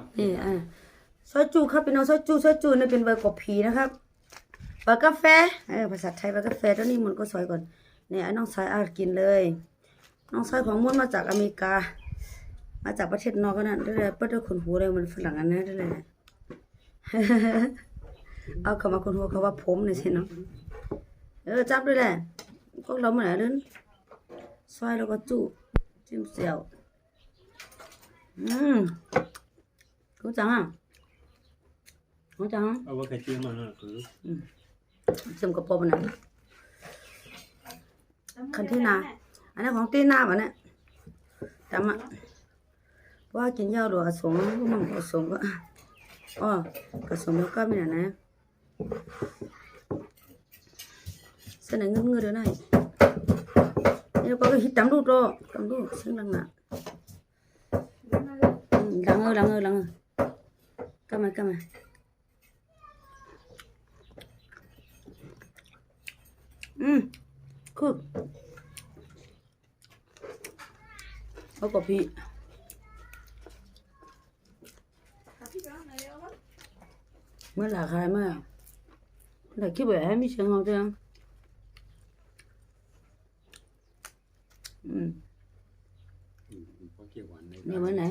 บักนี่อะซอยจูครับพี่น้องซอยจูซอยจูนี่เป็นใบกบผีนะครับใบกาแฟเออภาษาไทยใบกาแฟตัวนี้มันก็ซอยก่อนเนี่ยไอ้น้องซอยเอากินเลย น้องซอยของมันมาจากอเมริกา มาจากประเทศนอกก็นั่นได้เลยเปิดด้วยขนหูเลยมันฝรั่งอันนั้นได้เลยเอาคำว่าขนหูเขาว่าผมนี่สิเนาะเออจับด้วยแหละพวกเราเหมือนอะไรนั้นซอยแล้วก็จูจิ้มเสียวอืม รู้จักอะรู้จักอะเอาว่าไข่เจียวมาคือจิ้มกระป๋องนะคันที่นาอันนั้นของตีนาบอันนี้จำอะว่ากินยาหรืออสงพวกมันอสง มีอะไรนะเสนอเงินเงินเดือนไหนนี่ก็ฮิตตามดูโตตามดูซึ่งลังน่ะลังเออลังเออลังเออกำมากำมาอืมคือเอากะพี่เมื่อหลาใครเมื่อแต่คิดว่าให้มีเสียงเอาจังอืมพอเกี่ยวหวานในนี่วันไหน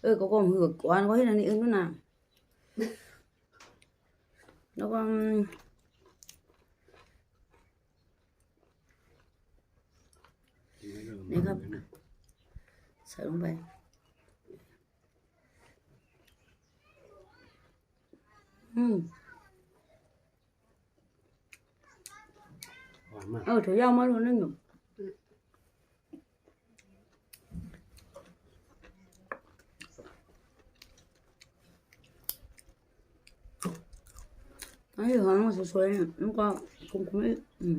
เออก็คงหือกกวนก็ให้นั่นนี่เองนู่นน่ะ แล้วก็อืมนี่ครับใส่ลงไอืมหวานมากเออถือยาวมาดูนั่นอยู่ไอ้หอมสวยๆเนี่ยมันก็คุ้มอืม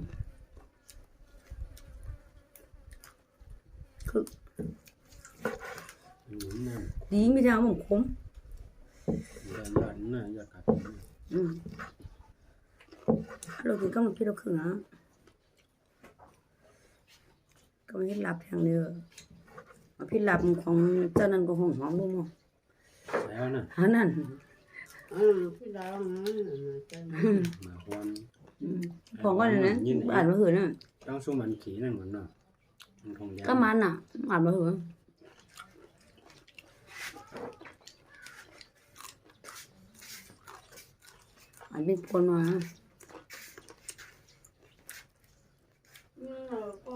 คือหนุนนั่นดีไม่ได้เอามันขมยอดยอดน่ะยอดขาดอืมเรากินก็มันกินเราขึงอะก็ไม่ให้หลับอย่างเดียวพี่หลับของเจ้านั่นก็หอมหอมบุ้มแล้วน่ะหานั่น อ่าพี่ดาวนะใจนะหมาควันอืมของก็เลยนะอ่านมาหือน่ะต้องสู้มันขี่นั่นเหมือนเนาะมันทองยาวก็มันอะอ่านมาหืออ่านเป็นคนมาอืมเราก็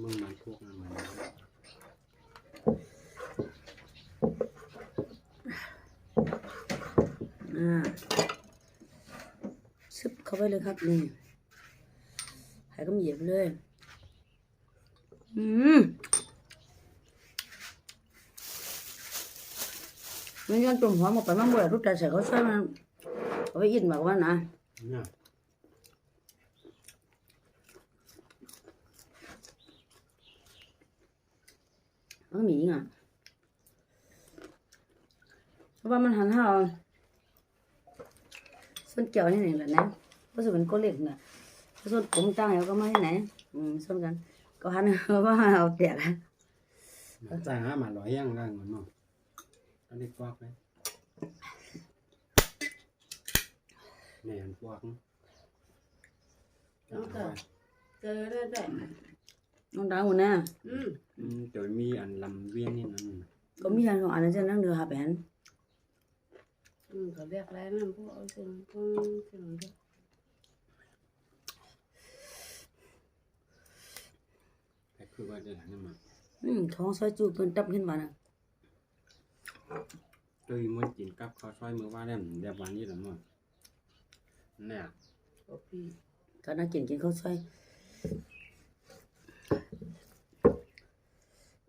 มึงมันพวกนั้นมัน อ่าซึบเข้าไปเลยครับนี่ใหายก็เหยียบเลย อืมมันยังจุ่มหัวหมดไปมันบ่อยรูปแต่ใส่เขาใส่มันเอาไปอินแบบว่านะเนี่ยมันมีอะเพราะว่ามันหันห้า เอาส่วนเกี่ยวนี่ไหนแหละนะเพราะส่วนมันก็เล็กน่ะเพราะส่วนผมตั้งแล้วก็ไม่ให้ไหนอืมส่วนกันก็หันเอาว่าเอาเตียกอะมันจ่ายหามาร้อยย่างได้เหมือนเนาะอันนี้ฟอกไหมแม่นฟอกต้องเจอเจอได้แต่น้องดาวหัวหน้าอืมอืมจะมีอันลำเวียนนี่นั่นก็มีทางของอันนั้นจะนั่งเรือหาแผนอืมเขาเรียกอะไรนั่นพวกเอาสิ่งพวกสิ่งเดียวแต่คือว่าจะหลังนี่มาอืมท้องซอยจูเพิ่นตับขึ้นมาน่ะโดยมันกินกับข้าวซอยมือว่าได้เดี๋ยววันนี้ละมั้งเนี่ยก็พี่ก็น่ากินกินข้าวซอย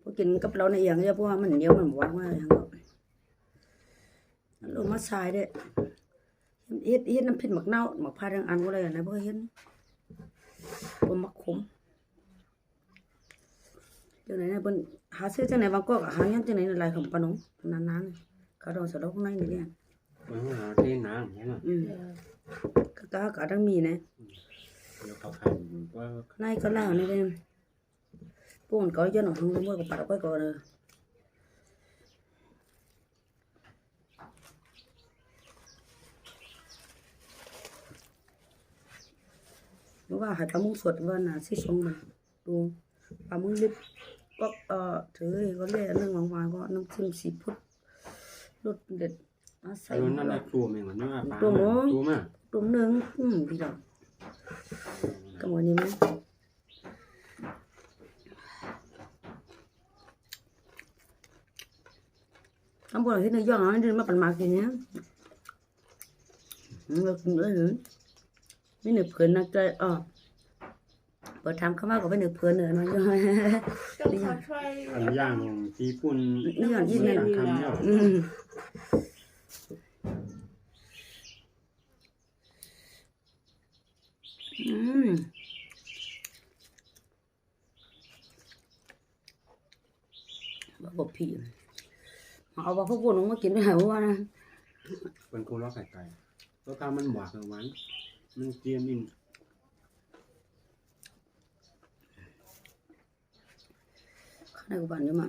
พวกกินกับเราในอย่างเดียวเพราะว่ามันเหนียวมันหวานมากเลยครั บลงมาทรายเด้อเฮ็ดเฮ็ดน้ำพริกหมักเน่าหมักพาทางอันก็เลยนะบ่เคยเห็นบ่มักขมเดี๋ยวไหนนะเพิ่นหาซื้อจังไหนบางก็หายังจังไหนในลายของปานุนานๆเขาดองสะดอกข้างในนี่เนี่ยมันหาเต้นน้ำใช่ไหมอืมเออก็ก็ก็ต้องมีนะเดี๋ยวเขาขาย ว่าในก็แล้วนี่เด้ buồn có cho nó không mua của bà quay có được lúc vào hải tao muốn suột vân là xích xuống mà đúng và muốn lip có ờ thứ có lẽ là nâng vòng vàng có nâng chim xì phút lột đệt nó ไอ้ xảy รุ่นนั่นแหละตัวแม่งมันเนื้อปลาตัวเนอะตัวมาก đúng nâng ừ đi đâu cảm ơn em nhé ไม่หนึอเพื่อนนะจ้อยอ๋อพอทำเข้ามากกว่าไม่หนึอเพื่อนเลอนะจ้อยก็เขาช่วยอย่างญี่ปุ่นนี่อย่างญี่ปุ่นคำเดียอืมบอกบอกพี่เอาบอกพวกพวกน้องมากินไปหายว่านะเป็นกูร้อไก่ไก่รสชาติมันหวานหวาน มันมันเจียมอิน Cái này của bạn nhưng mà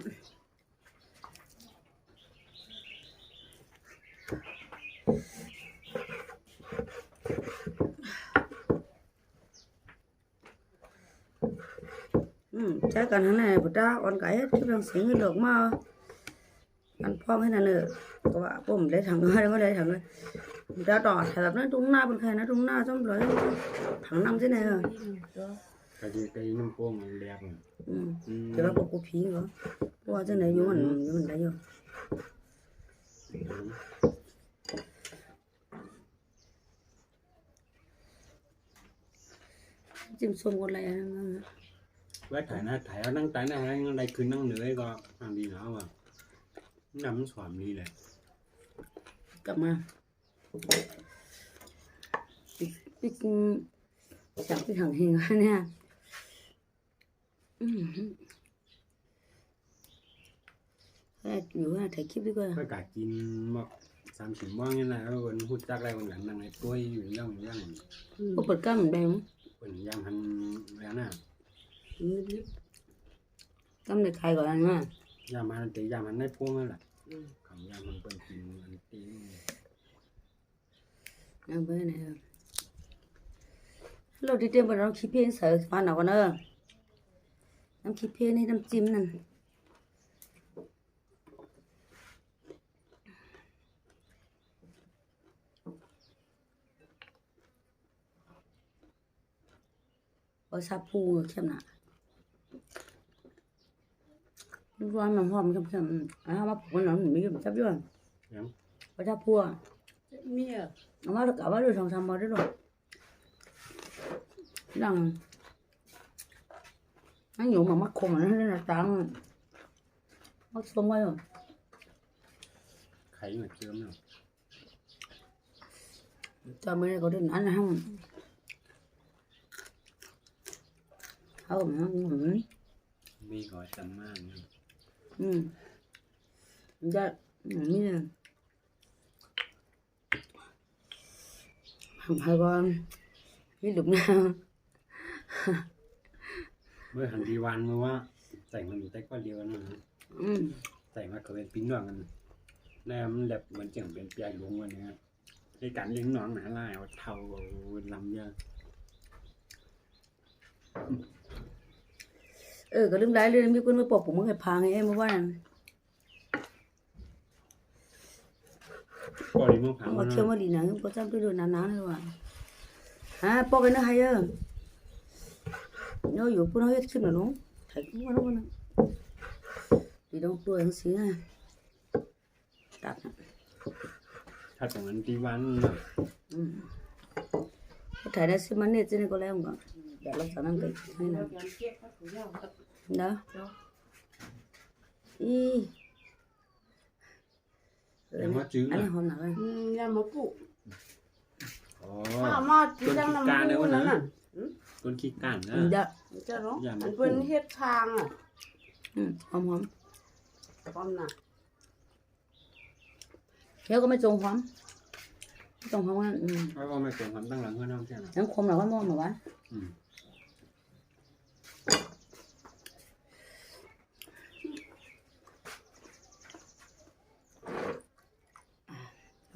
Ừ, chắc cần thế này của ta con cái hết chứ đang xính cái được mà ăn phong thế này nữa các bạn bùm lấy thằng hai nó lấy thằng này ra đỏ thằng nó trúng na bên khai nó trúng na xong rồi thằng năm thế này rồi กะดีกะดีน้ำโป่งมันแหลกเลย ừ. อืม thì bác bộ cô phí nữa qua thế này vô mình vô mình đấy rồi chim xôm con này ไว้ถ่ายหน้าถ่ายเอานั่งตายหน้าอะไรอะไรคือนั่งเหนื่อยก็ทางดีแล้วอะน้ำมันสวามดีเลย cầm mà cái cái chẳng cái thằng hình nha cái nhiều là thấy kíp đi coi ก็กะกินมาสามสิบว่างนี่แหละแล้วคนพูดจักอะไรคนหลังนั่งไอ้กล้วอยู่ย่างย่าง có bật cam mình bèo คนย่างหันแล้วน่ะ cam này khai gọi là nha ย่างมันแตีย่างมันได้พวงนั่นแหละของย่างมันเป็นกินมันตี ăn với này lâu đi tiêm vào nó khí phiên sợ pha nào con ơ năm khí phiên này năm chim nè ở sa pu xem nào lúc mà hòm xem xem à mà phụ nó mình biết chấp chưa ยัง ở sa pu à เมีย nó mà được cả bao được sòng sòng vào đấy rồi rằng nó nhủ mà mắc khùng nó nên là tăng mắc xuống rồi ไข่เหมือน เจิมเนาะ cho mấy có được ăn không không nó ừ มีก่อยตันมากเนี่ย ừ dạ ừ như là hai con biết được nào เมื่อหันดีวันมาว่าใส่มันอยู่ใต้ก้อนเดียวกันนะ ừ ใส่มาเขาเป็นปิ้นหน่องกันแนมนแบบเหมือนเจียงเป็นเปียลุงวันเนี้ยในการเลี้ยงน้องหนาลายเอาเท่าลำเยอะ ừ có đứng đáy lên biết quân mới bỏ của một ngày phàng ấy em mới qua này ปล่อยมือผัง mà มัน kêu mà đi nắng có trăm cái đồ nắng nắng này mà à bỏ cái nó hay ơ nó อยู่พวก nó hết ขึ้น rồi đúng thấy cũng có nó nó đi đâu đuổi nó xí à đặt ถ้าตรงนั้นดีวัน ừ có thể là xem mắn này trên này có lẽ không có để nó khả năng cái hay là ยันเก็บเขาถูกยาว đó Đó. y แต่ว่าจื้อ anh này hôm nào đây อืมยามาปลูกอ๋อข้าวมาที่จังน้ำมูนั่นน่ะต้นขี้ก้านนะ ừ dạ จะร้องยามาปลูกมันเป็นเฮ็ดทางอะ ừ hôm hôm ความน่ะ kéo có mấy trồng hóm trồng hóm ăn ừ เพราะว่าไม่เป็นความตั้งหลังเพื่อนน้องใช่ไหม nó không nào có ngon mà bán อืม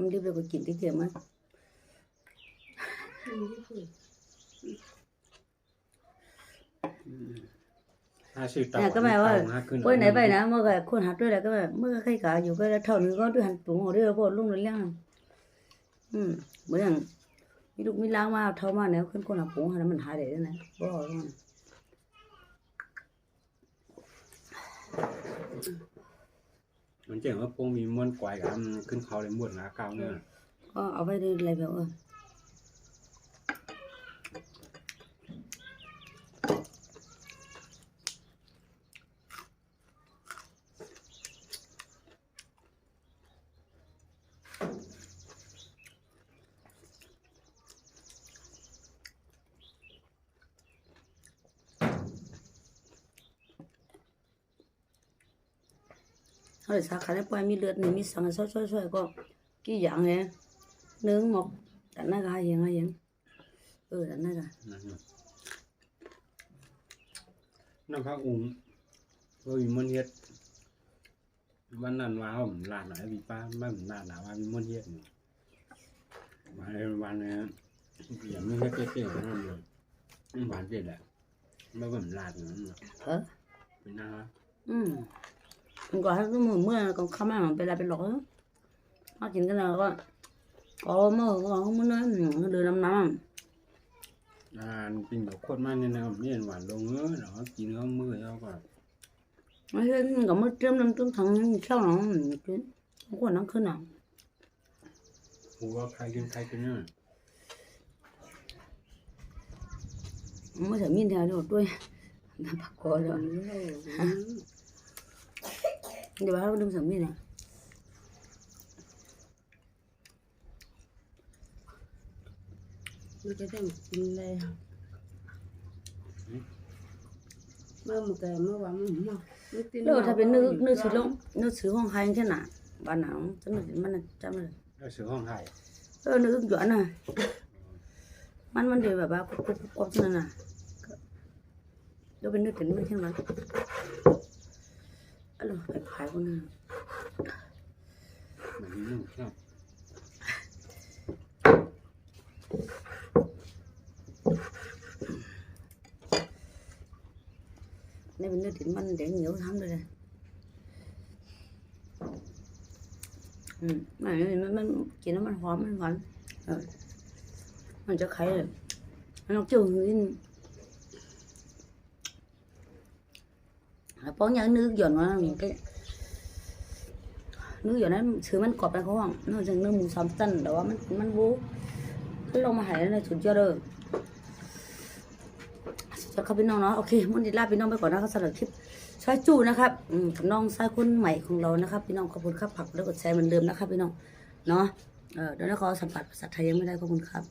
มันดิบเลยก็กินที่เทียมมั้ยอืมที่สุดถ้าชื่อเต่าเนี่ยก็หมายว่าเต่ขึ้เว้ยไหนไปนะเมื่อไงคนหัดด้วยแล้วก็แบบเมื่อใครกาอยู่ก็แล้วเท่านึงก็ด้วยหันปุ๋งหัวด้วยพวกลุงเรื่องอืมเหมือนอย่างมีลูกมีล้างมาเท่ามาเนี่ยขึ้นคนหักปุ๋งหันมันหายได้นะบ่ว่า มันเจ๋งว่าพวกมีม้วนกวายกับมันขึ้นเขาเลยม้วนหนาเก้าเนี่ยก็เอาไปได้อะไรแบบเออ เขาเลยสาขาในปล่อยมีเลือดนี่มีสังช่วยช่วยช่วยก็กี่อย่างเลยเนื้อหมกแต่หน้ากาอย่างไรอย่างเออแต่หน้ากานั่นน่ะน้ำพระอุ้งว่ามีม้วนเฮ็ดวันนั้นว่าผมลาดหน่อยพี่ป้าไม่ผมลาดหนาว่ามีม้วนเฮ็ดนี่มาในวันนี้อย่างนี้ก็เจ๊ๆนั่นเลยหวานเจ็ดแหละไม่ผมลาดอย่างนั้นหรอกเออเป็นหน้าอืม มันก็ให้ก็มือเมื่อก็เข้ามามันเป็นอะไรเป็นหลอกเนอะมากินกันแล้วก็ก็เมื่อก็มันนั่นเดือน้ำน้อ่านกินแบบโคตรมากเนี่ยนะผมเนี่ยหวานลงเออเนาะกินก็มือแล้วก็ำไม่ใช่ก็มือเติมน้ำต้มถังเช่าหนองกินมันก็นั่งขึ้นอะหัวใครกินใครกินเนี่ยไม่ใช่มีเดียวเดียวด้วยน้ำผักกอดอือะ มแล้วอืมเดี๋ยวเราดึงสามีนะมันจะได้กินเลยเมื่อมันเกิดเมื่อวานมันเมาไม่กิแล้วถ้าเป็นเนื้อเนื้อสือลงเนื้อสือห้องใครแค่ไหนบ้านหนาวจำไม่มันจำไม่แล้วซื้อห้องไทยเออเนื้อหยวนน่ะมันมันเดี๋ยวแบบว่ากรุบกรุบกรุบนั่นน่ะเดี๋ยวเป็นเนื้อถึงมันแค่นั้น เออไปขายคนนึงเหมือนนี่ชอบนี่เป็นเนื้อถึงมันเดี๋ยวเหนียวทำเลยเลยอืมมันมันมันกินแล้วมันหอมมันหวานเออมันจะไข่เลยมันต้องจืดนิ ด bón nhớ nước giòn nó cái nước giòn nó sửa มันกรอบไปเขาห้อง nó จะ nước หมูสามตันแต่ว่ามันมันบูถ้าลงมาหายแล้วสุดยอดเลยสุดยอดครับพี่น้องเนาะโอเคมันดีลาพี่น้องไปก่อนนะครับสำหรับคลิปชายจูนะครับกับน้องชายคนใหม่ของเรานะครับ พี่น้องขอบคุณครับผักแล้วกดแชร์เหมือนเดิมนะครับพี่น้องเนาะเออเดี๋ยวนะขอสัมผัสภาษาไทยยังไม่ได้ขอบคุณครับ